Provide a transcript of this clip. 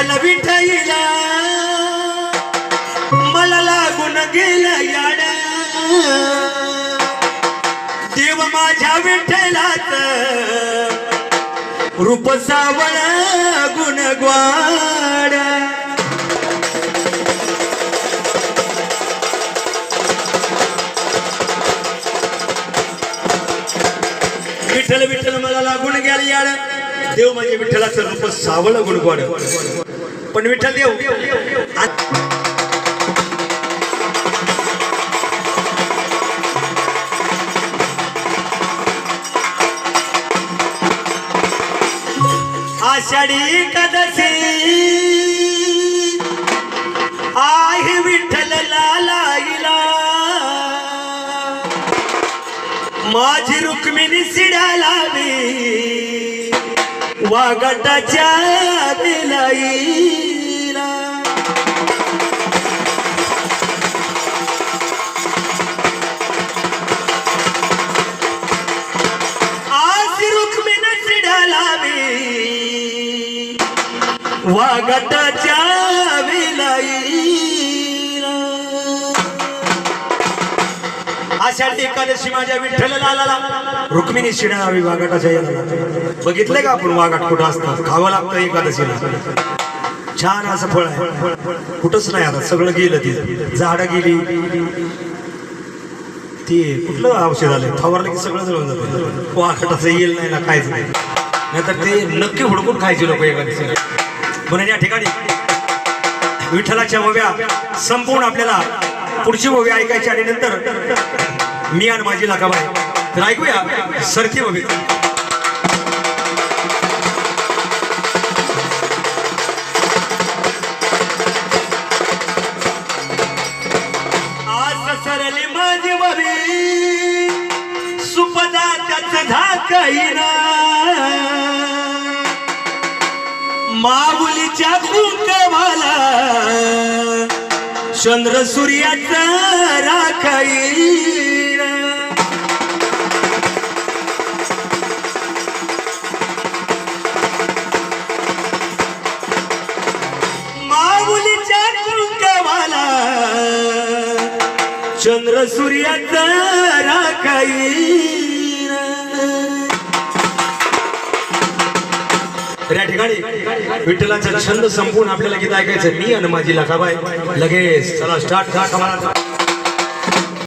चल विठईला मला लागून गेला याडा देव माझ्या विठ्ठलाच रूप सावळ गुणग्वाड. विठ्ठल विठ्ठल मला लागून गेला याड देव म्हणजे विठ्ठलाचं रूप सावळ गुणगोड. पण विठ्ठल देव आषाढी एकादशी. आहे विठ्ठल लाईला माझी रुक्मिणी सिड्या लावी. वागटाच्या बिलाईला आज रुक्मिणी चिडाला मी वागटाच्या विलाई आषाढी एकादशी माझ्या विठ्ठल रुक्मिणी शिणा वाघाटाच्या याला बघितलंय का आपण वाघाट कुठं असतं? खावं लागतं एकादशीला. छान असं फळ आहे. कुठंच नाही आता सगळं गेलं ती. झाडं गेली. ती कुठलं औषध आलं फवारलं की सगळं जळून जातं. वाघाटाचं येईल नाही ना काहीच नाही. नाहीतर ते नक्की हुडकून खायचे लोक एकादशीला. म्हणून या ठिकाणी विठ्ठलाच्या ओव्या संपूर्ण आपल्याला पुढची ओवी ऐकायची आणि नंतर मी आणि माझी लाखाबाई तर ऐकूया सरकी ओवी आज सरली माझी सुपदा माऊलीच्या कुंकवाला चंद्र सूर्याच राखाई माऊलीच्या कुंकवाला चंद्र सूर्याच राखाई तर या ठिकाणी विठ्ठलाचा छंद संपून आपल्याला गीत ऐकायचं मी आणि माझी लखाबाई. लगेच. चला स्टार्ट